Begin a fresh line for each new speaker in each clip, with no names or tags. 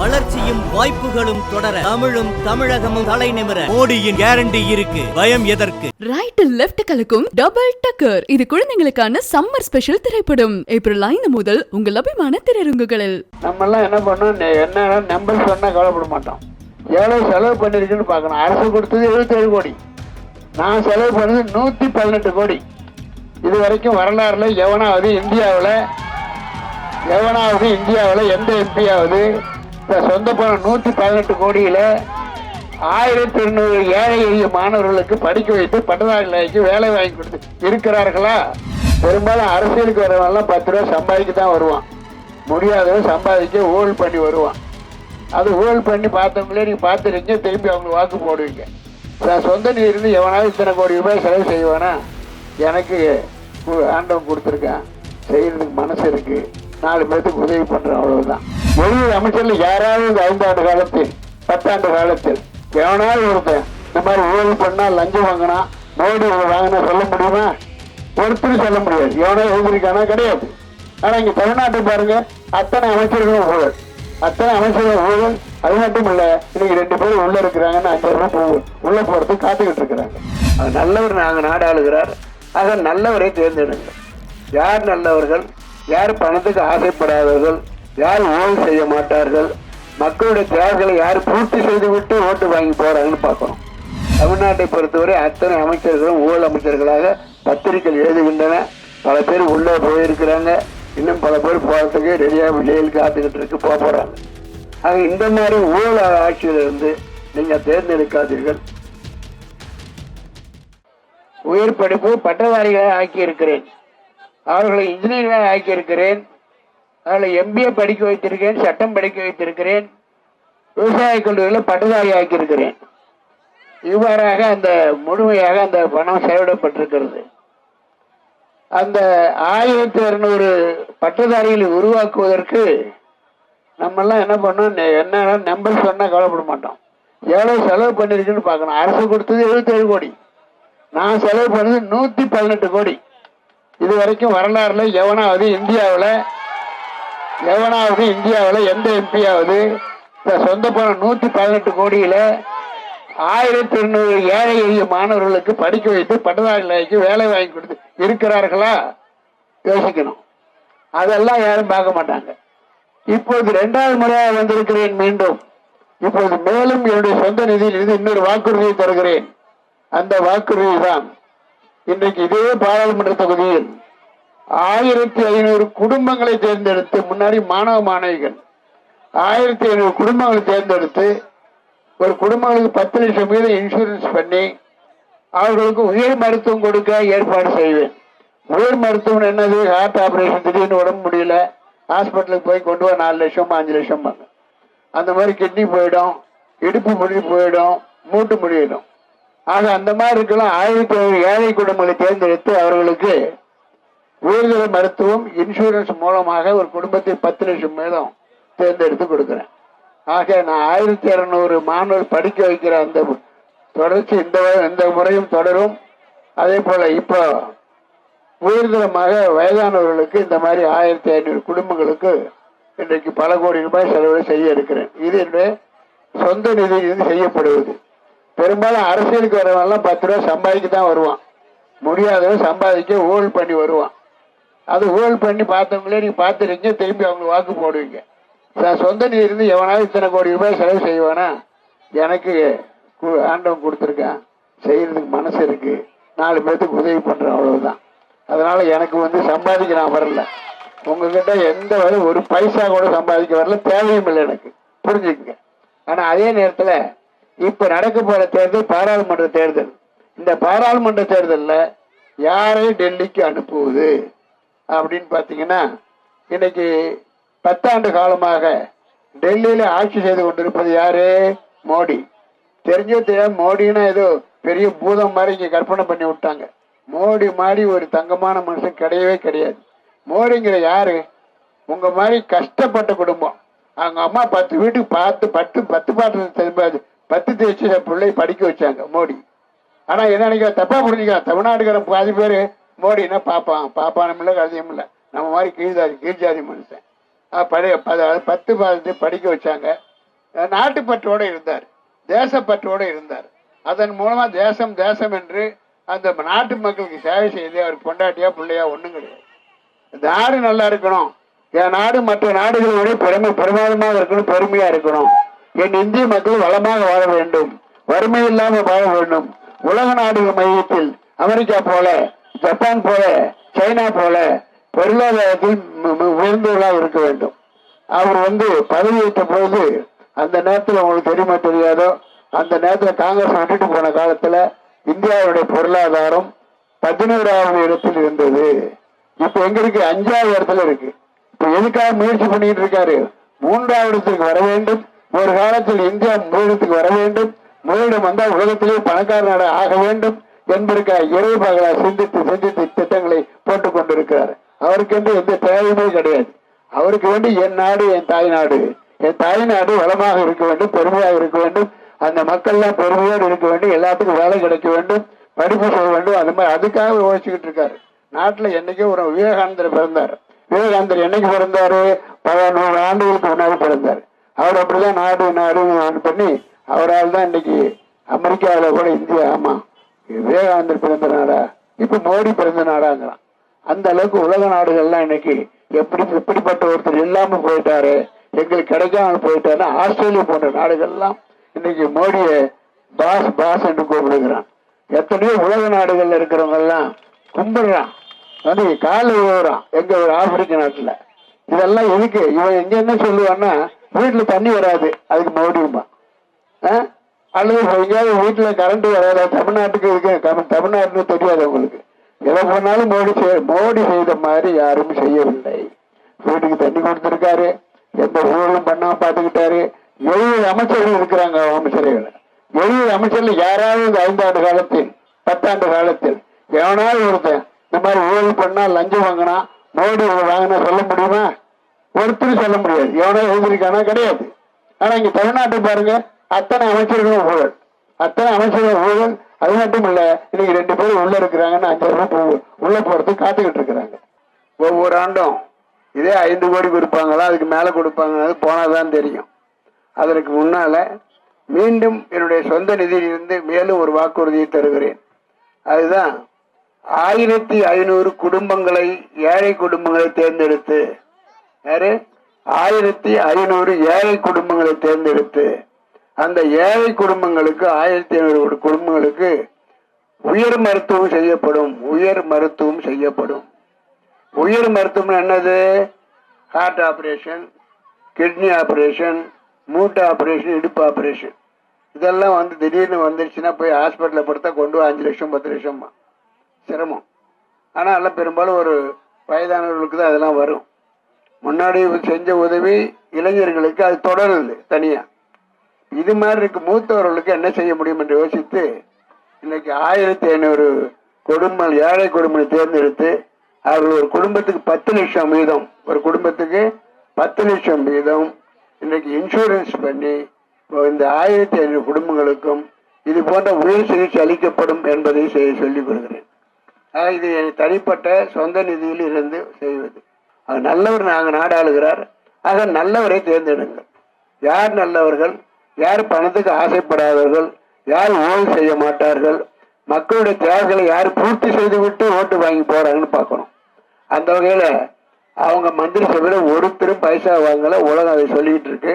வளர்ச்சியும் வாய்ப்புகளும் தொடர தமிழும் தமிழகமும் தலை நிமிர. மோடியின் கேரண்டி இருக்கு. பயம் எதற்கு?
ரைட் லெஃப்ட் கலக்கும் டபுள் டக்கர் இது குழந்தைங்களுக்கான சம்மர் ஸ்பெஷல் திரைப்படம். ஏப்ரல் ஐந்து முதல் உங்கள் அபிமான திரையரங்குகளில்.
நம்ம எல்லாம் என்ன பண்ணோம்? என்ன நம்பர் சொன்னா கவலைப்பட மாட்டோம். எவ்வளவு செலவு பண்ணிருக்குன்னு பார்க்கணும். அரசு கொடுத்தது எழுபத்தேழு கோடி. நான் செலவு பண்ணது நூத்தி பதினெட்டு கோடி. இது வரைக்கும் வரலாறுல எவனாவது இந்தியாவில் எவனாவது இந்தியாவில் எந்த எம்பியாவது இந்த சொந்த பணம் நூத்தி பதினெட்டு கோடியில ஆயிரத்தி எண்ணூறு ஏழை எளிய மாணவர்களுக்கு படிக்க வைத்து பட்டதாரிகளுக்கு வேலை வாங்கி கொடுத்து இருக்கிறார்களா? பெரும்பாலும் அரசியலுக்கு வரவன்லாம் பத்து ரூபா சம்பாதிக்க தான் வருவான். முடியாதவன் சம்பாதிக்க ஊழல் பண்ணி வருவான். அது ஊழல் பண்ணி பார்த்தவங்களே நீங்க பார்த்துருக்கீங்க திரும்பி அவங்களுக்கு வாக்கு போடுவீங்க. நான் சொந்த நீர் இருந்து எவனாவது இத்தனை கோடி ரூபாய் செலவு செய்வானா? எனக்கு ஆண்டவன் கொடுத்துருக்கான். செய்யறதுக்கு மனசு இருக்கு. நாலு பேர்த்துக்கு உதவி பண்ணுறேன் அவ்வளவுதான். வெளியுறவு அமைச்சர்ல யாராவது இந்த ஐந்தாண்டு காலத்தில் பத்தாண்டு காலத்தில் எவனாவது ஒருத்தன் இந்த மாதிரி ஊழல் பண்ணா லஞ்சம் வாங்கினா மோடி வாங்கினா சொல்ல முடியுமா? ஒருத்தரும் சொல்ல முடியாது. எவனோ எழுதியிருக்கானா? கிடையாது. ஆனா இங்க தமிழ்நாட்டை பாருங்க அத்தனை அமைச்சர்களும் ஊழல். அத்தனை அமைச்சர்கள் ஊழல். அது மட்டும் இல்ல இன்னைக்கு ரெண்டு பேரும் உள்ள இருக்கிறாங்கன்னு அஞ்சு ரூபாய் உள்ள போறதுக்கு காத்துக்கிட்டு இருக்கிறாங்க. அது நல்லவர் நாங்க நாடு ஆளுகிறார். ஆக நல்லவரை தேர்ந்தெடுங்க. யார் நல்லவர்கள் யார் பணத்துக்கு ஆசைப்படாதவர்கள் யார் ஊழல் செய்ய மாட்டார்கள்? மக்களுடைய தேவைகளை யார் பூர்த்தி செய்து விட்டு ஓட்டு வாங்கி போறாங்கன்னு பார்க்கணும். தமிழ்நாட்டை பொறுத்தவரை அத்தனை அமைச்சர்களும் ஊழல் அமைச்சர்களாக பத்திரிகைகள் எழுதுகின்றன. பல பேர் உள்ளே போயிருக்கிறாங்க. இன்னும் பல பேர் போகிறதுக்கு ரெடியாக ஜெயிலுக்கு காத்துக்கிட்டு இருக்கு போக போகிறாங்க ஆக இந்த மாதிரி ஊழல் ஆட்சியிலிருந்து இருந்து தேர்ந்தெடுக்காதீர்கள். உயர் படிப்பு பட்டதாரிகளை ஆக்கியிருக்கிறேன். அவர்களை இன்ஜினியர்களாக ஆக்கியிருக்கிறேன். அதனால் எம்பிஏ படிக்க வைத்திருக்கிறேன் சட்டம் படிக்க வைத்திருக்கிறேன் விவசாய கல்லூரியில் பட்டதாரி ஆக்கியிருக்கிறேன் இவ்வாறாக அந்த முழுமையாக அந்த பணம் செலவிடப்பட்டிருக்கிறது. அந்த ஆயிரத்தி இரநூறு பட்டதாரிகளை உருவாக்குவதற்கு நம்மெல்லாம் என்ன பண்ணோம் நெ- என்ன நம்பர் சொன்னால் கவலைப்பட மாட்டோம். எவ்வளோ செலவு பண்ணிருக்குன்னு பார்க்கணும். அரசு கொடுத்தது எழுபத்தேழு கோடி. நான் செலவு பண்ணது நூற்றி பதினெட்டு கோடி. இது வரைக்கும் வரலாறுல எவனாவது இந்தியாவில் எவனாவது இந்தியாவில் எந்த எம்பியாவது இந்த சொந்த பணம் நூற்றி பதினெட்டு கோடியில் ஆயிரத்தி எண்ணூறு ஏழை எளிய மாணவர்களுக்கு படிக்க வைத்து பட்டதாரிகளுக்கு வேலை வாங்கி கொடுத்து இருக்கிறார்களா? யோசிக்கணும். அதெல்லாம் யாரும் பார்க்க மாட்டாங்க. இப்போது ரெண்டாவது முறையாக வந்திருக்கிறேன் மீண்டும். இப்போது மேலும் என்னுடைய சொந்த நிதியிலிருந்து இன்னொரு வாக்குறுதியை தருகிறேன். அந்த வாக்குறுதி தான். இன்றைக்கு இதே பாராளுமன்ற தொகுதியில் ஆயிரத்தி ஐநூறு குடும்பங்களை தேர்ந்தெடுத்து முன்னாடி மாணவ மாணவிகள் ஆயிரத்தி ஐநூறு குடும்பங்களை தேர்ந்தெடுத்து ஒரு குடும்பங்களுக்கு பத்து லட்சம் வீதம் இன்சூரன்ஸ் பண்ணி அவர்களுக்கு உயர் மருத்துவம் கொடுக்க ஏற்பாடு செய்வேன். உயர் மருத்துவம் என்னது? ஹார்ட் ஆப்ரேஷன் திடீர்னு உடம்பு முடியல ஹாஸ்பிட்டலுக்கு போய் கொண்டு வா நாலு லட்சம் அஞ்சு லட்சம். வாங்க அந்த மாதிரி கிட்னி போயிடும் இடுப்பு முடி போயிடும் மூட்டு முடியிடும் ஆக அந்த மாதிரி இருக்கலாம் ஆயிரத்தி ஐநூறு ஏழை குடும்பங்களை தேர்ந்தெடுத்து அவர்களுக்கு உயர்தர மருத்துவம் இன்சூரன்ஸ் மூலமாக ஒரு குடும்பத்தை பத்து லட்சம் மேலும் தேர்ந்தெடுத்து கொடுக்குறேன். ஆக நான் ஆயிரத்தி இரநூறு மாணவர் படிக்க வைக்கிற அந்த தொடர்ச்சி இந்த இந்த முறையும் தொடரும். அதே போல இப்போ உயர்தரமாக வயதானவர்களுக்கு இந்த மாதிரி ஆயிரத்தி ஐநூறு குடும்பங்களுக்கு இன்றைக்கு பல கோடி ரூபாய் செலவு செய்ய இருக்கிறேன். இது என்னுடைய சொந்த நிதியிலிருந்து செய்யப்படுவது. பெரும்பாலும் அரசியலுக்கு வரவன்லாம் பத்து ரூபா சம்பாதிக்க தான் வருவான். முடியாதவன் சம்பாதிக்க ஊழல் பண்ணி வருவான். அது ஊழல் பண்ணி பார்த்தவங்களே நீங்க பார்த்துருங்க திரும்பி அவங்களுக்கு வாக்கு போடுவீங்க. சொந்த நிதி இருந்து எவனாவது இத்தனை கோடி ரூபாய் செலவு செய்வானா? எனக்கு கு- ஆண்டவன் கொடுத்துருக்கான். செய்யறதுக்கு மனசு இருக்கு. நாலு பேர்த்துக்கு உதவி பண்றேன் அவ்வளவுதான். அதனால எனக்கு வந்து சம்பாதிக்க நான் வரல. உங்ககிட்ட எந்த வரை ஒரு பைசா கூட சம்பாதிக்க வரல தேவையும் இல்லை எனக்கு. புரிஞ்சுக்குங்க. ஆனா அதே நேரத்துல இப்ப நடக்க போற தேர்தல் பாராளுமன்ற தேர்தல். இந்த பாராளுமன்ற தேர்தலில் யாரை டெல்லிக்கு அனுப்புவது? அப்படின்னு பார்த்தீங்கன்னா இன்னைக்கு பத்தாண்டு காலமாக டெல்லியில் ஆட்சி செய்து கொண்டிருப்பது யாரு? மோடி. தெரிஞ்சோ தெரியாது மோடின்னா ஏதோ பெரிய பூதம் மாதிரி இங்கே கற்பனை பண்ணி விட்டாங்க. மோடி மாதிரி ஒரு தங்கமான மனுஷன் கிடையவே கிடையாது. மோடிங்கிற யாரு? உங்க மாதிரி கஷ்டப்பட்ட குடும்பம். அவங்க அம்மா பத்து வீட்டுக்கு பார்த்து பத்து பத்து பாட்டு திரும்பாது பத்து தேய்ச்சி பிள்ளை படிக்க வச்சாங்க மோடி. ஆனால் என்ன நினைக்கிற? தப்பாக புரிஞ்சுக்கலாம் தமிழ்நாட்டுக்காரன் பாதி பேர் மோடினா பார்ப்பான் பாப்பானும் இல்லை கதையும் இல்லை. நம்ம மாதிரி கீழ்ஜாதி கீழ்ஜாதி மனுஷன். பழைய பத- பத்து பாதி படிக்க வச்சாங்க. நாட்டுப்பற்றோடு இருந்தார். தேசப்பற்றோடு இருந்தார். அதன் மூலமா தேசம் தேசம் என்று அந்த நாட்டு மக்களுக்கு சேவை செய்து அவர் பொண்டாட்டியா பிள்ளையா ஒண்ணும் கிடையாது. நாடு நல்லா இருக்கணும். என் நாடு மற்ற நாடுகளோட பெருமை பெருமாதமாக இருக்கணும் பெருமையா இருக்கணும். என் இந்திய மக்கள் வளமாக வாழ வேண்டும். வறுமை இல்லாமல் வாழ வேண்டும். உலக நாடுகள் மையத்தில் அமெரிக்கா போல ஜப்பான் போல சைனா போல பொருளாதாரத்தில் உயர்ந்தவர்களாக இருக்க வேண்டும். அவர் வந்து பதவியேற்ற போது அந்த நேரத்தில் உங்களுக்கு தெரியுமா தெரியாதோ அந்த நேரத்தில் காங்கிரஸ் விட்டுட்டு போன காலத்துல இந்தியாவுடைய பொருளாதாரம் பதினோராவது இடத்தில் இருந்தது. இப்போ எங்க இருக்கு? அஞ்சாவது இடத்துல இருக்கு. இப்போ எதுக்காக முயற்சி பண்ணிட்டு இருக்காரு? மூன்றாவது இடத்துக்கு வர வேண்டும். ஒரு காலத்தில் இந்தியா முதலிடத்துக்கு வர வேண்டும். முதலிடம் வந்தால் உலகத்திலேயே பணக்கார நாடு ஆக வேண்டும். என்பதற்காக இரவு பகலா சிந்தித்து சிந்தித்து திட்டங்களை போட்டுக் கொண்டிருக்கிறார். அவருக்கு என்று எந்த தேவையுமே கிடையாது. அவருக்கு வேண்டி என் நாடு என் தாய் நாடு என் தாய் நாடு வளமாக இருக்க வேண்டும் பெருமையாக இருக்க வேண்டும். அந்த மக்கள்லாம் பெருமையோடு இருக்க வேண்டும். எல்லாத்துக்கும் வேலை கிடைக்க வேண்டும். படிப்பு செய்ய வேண்டும். அது மாதிரி அதுக்காக யோசிச்சுக்கிட்டு இருக்காரு. நாட்டுல என்னைக்கோ ஒரு விவேகானந்தர் பிறந்தார். விவேகானந்தர் என்னைக்கு பிறந்தாரு? பல நூறு ஆண்டுகளுக்கு முன்னாடி பிறந்தார். அவர் அப்படிதான் நாடு நாடு நாடு பண்ணி அவரால் தான் இன்னைக்கு அமெரிக்காவில் கூட இந்தியா ஆமா விவேகானந்தர் பிறந்த நாடா இப்ப மோடி பிறந்த நாடாங்கிறான். அந்த அளவுக்கு உலக நாடுகள்லாம் இன்னைக்கு எப்படி எப்படிப்பட்ட ஒருத்தர் இல்லாம போயிட்டாரு எங்களுக்கு கிடைக்காம போயிட்டாருன்னா ஆஸ்திரேலியா போன்ற நாடுகள்லாம் இன்னைக்கு மோடிய பாஸ் பாஸ் என்று கூப்பிடுகிறான். எத்தனையோ உலக நாடுகள்ல இருக்கிறவங்க எல்லாம் கும்பிடுறான். வந்து கால விழுறான் எங்க ஒரு ஆப்பிரிக்க நாட்டுல. இதெல்லாம் எதுக்கு? இவன் எங்க என்ன சொல்லுவான்னா வீட்டுல தண்ணி வராது அதுக்கு மோடியுமா? ஆஹ்? அல்லது எங்கேயாவது வீட்டில் கரண்ட் வராது? தமிழ்நாட்டுக்கு இருக்கு தமிழ்நாட்டுன்னு தெரியாது உங்களுக்கு. எதை பண்ணாலும் மோடி செய்- மோடி செய்த மாதிரி யாரும் செய்யவில்லை. வீட்டுக்கு தண்ணி கொடுத்துருக்காரு. எந்த ஊழலும் பண்ணாம பார்த்துக்கிட்டாரு எழுபது அமைச்சர்கள் இருக்கிறாங்க அமைச்சர்கள். எழுபது அமைச்சர்கள் யாராவது இந்த ஐந்தாண்டு காலத்தில் பத்தாண்டு காலத்தில் எவனாவது ஒருத்தன் இந்த மாதிரி ஊழல் பண்ணா லஞ்சம் வாங்கினா மோடி வாங்கினா சொல்ல முடியுமா? ஒருத்தரும் சொல்ல முடியாது. எவனோ எழுதியிருக்கானா? கிடையாது. ஆனா இங்க தமிழ்நாட்டை பாருங்க. அத்தனை அமைச்சர்களும் ஊழல் அத்தனை அமைச்சர்கள் ஊழல் அது மட்டும் இல்ல இன்னைக்கு ரெண்டு பேரும் உள்ள இருக்கிறாங்கன்னு அஞ்சாயிரம் ரூபாய் உள்ள போறது காத்துக்கிட்டு இருக்கிறாங்க. ஒவ்வொரு ஆண்டும் இதே ஐந்து கோடி கொடுப்பாங்களா அதுக்கு மேல கொடுப்பாங்க போனாதான் தெரியும். அதற்கு முன்னால மீண்டும் என்னுடைய சொந்த நிதியிலிருந்து மேலும் ஒரு வாக்குறுதியை தருகிறேன். அதுதான் ஆயிரத்தி ஐநூறு குடும்பங்களை ஏழை குடும்பங்களை தேர்ந்தெடுத்து யாரு? ஆயிரத்தி ஐநூறு ஏழை குடும்பங்களை தேர்ந்தெடுத்து அந்த ஏழை குடும்பங்களுக்கு ஆயிரத்தி ஐநூறு குடும்பங்களுக்கு உயர் மருத்துவம் செய்யப்படும். உயர் மருத்துவம் செய்யப்படும். உயர் மருத்துவம் என்னது? ஹார்ட் ஆபரேஷன் கிட்னி ஆபரேஷன் மூட்டை ஆபரேஷன் இடுப்பு ஆபரேஷன் இதெல்லாம் வந்து திடீர்னு வந்துருச்சுன்னா போய் ஹாஸ்பிட்டலில் படுத்தா கொண்டு அஞ்சு லட்சம் பத்து லட்சமா சிரமம். ஆனால் எல்லாம் பெரும்பாலும் ஒரு வயதானவர்களுக்கு தான் அதெல்லாம் வரும். முன்னாடி செஞ்ச உதவி இளைஞர்களுக்கு அது தொடருது தனியாக இது மாதிரி இருக்கு. மூத்தவர்களுக்கு என்ன செய்ய முடியும் என்று யோசித்து இன்னைக்கு ஆயிரத்தி ஐநூறு குடும்பம் ஏழை குடும்பத்தை தேர்ந்தெடுத்து அவர்கள் ஒரு குடும்பத்துக்கு பத்து லட்சம் வீதம் ஒரு குடும்பத்துக்கு பத்து லட்சம் வீதம் இன்னைக்கு இன்சூரன்ஸ் பண்ணி இந்த ஆயிரத்தி ஐநூறு குடும்பங்களுக்கும் இது போன்ற உயர் சிகிச்சை அளிக்கப்படும் என்பதை செய்ய சொல்லிக் கொடுக்கிறேன் இது என் தனிப்பட்ட சொந்த நிதியில் இருந்து செய்வது. நல்லவர் நாங்கள் நாடாளுகிறார். ஆக நல்லவரை தேர்ந்தெடுங்கள். யார் நல்லவர்கள்? யார் பணத்துக்கு ஆசைப்படாதவர்கள் யார் ஊழல் செய்ய மாட்டார்கள் மக்களுடைய தேவைகளை யார் பூர்த்தி செய்து விட்டு ஓட்டு வாங்கி போறாங்கன்னு பார்க்கணும். அந்த வகையில அவங்க மந்திரி சபையில ஒருத்தரும் பைசா வாங்கல உலகம் அதை சொல்லிக்கிட்டு இருக்கு.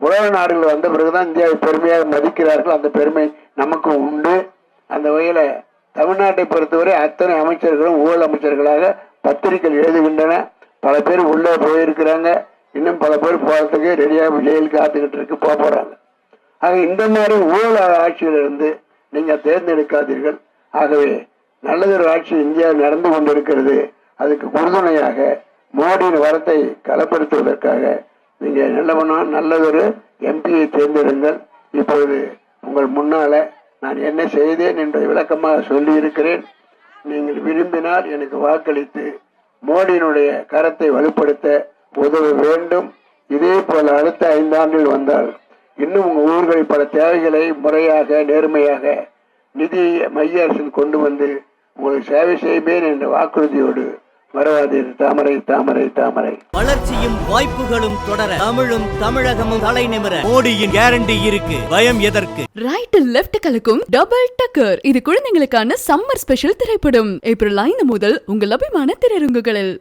உலக நாடுகள் வந்த பிறகுதான் இந்தியாவை பெருமையாக மதிக்கிறார்கள். அந்த பெருமை நமக்கு உண்டு. அந்த வகையில தமிழ்நாட்டை பொறுத்தவரை அத்தனை அமைச்சர்களும் ஊழல் அமைச்சர்களாக பத்திரிகைகள் எழுதுகின்றன. பல பேர் உள்ளே போயிருக்கிறாங்க. இன்னும் பல பேர் போறதுக்கு ரெடியாக ஜெயில் காத்துக்கிட்டு இருக்கு போக போறாங்க. ஆக இந்த மாதிரி ஊழல் ஆட்சியிலிருந்து நீங்கள் தேர்ந்தெடுக்காதீர்கள். ஆகவே நல்லதொரு ஆட்சி இந்தியாவில் நடந்து கொண்டிருக்கிறது. அதுக்கு உறுதுணையாக மோடியின் வரத்தை களப்படுத்துவதற்காக நீங்கள் நல்லவனா நல்லதொரு எம்பியை தேர்ந்தெடுங்கள். இப்பொழுது உங்கள் முன்னால நான் என்ன செய்தேன் என்பதை விளக்கமாக சொல்லியிருக்கிறேன். நீங்கள் விரும்பினால் எனக்கு வாக்களித்து மோடியினுடைய கரத்தை வலுப்படுத்த உதவ வேண்டும். இதே போல அடுத்த ஐந்தாண்டில் வந்தால் இன்னும் உங்க ஊர்களில் பல தேவைகளை முறையாக நேர்மையாக நிதி மைய அரசில் கொண்டு வந்து உங்களுக்கு சேவை செய்வேன் என்ற வாக்குறுதியோடு மறவாது தாமரை தாமரை தாமரை.
வளர்ச்சியும் வாய்ப்புகளும் தொடர தமிழும் தமிழகமும் தலை நிமிர மோடியின் கேரண்டி இருக்கு. பயம் எதற்கு?
ரைட் லெஃப்ட் கலக்கும் டபுள் டக்கர் இது குழந்தைங்களுக்கான சம்மர் ஸ்பெஷல் திரைப்படம். ஏப்ரல் ஐந்து முதல் உங்கள் அபிமான திரையரங்குகளில்.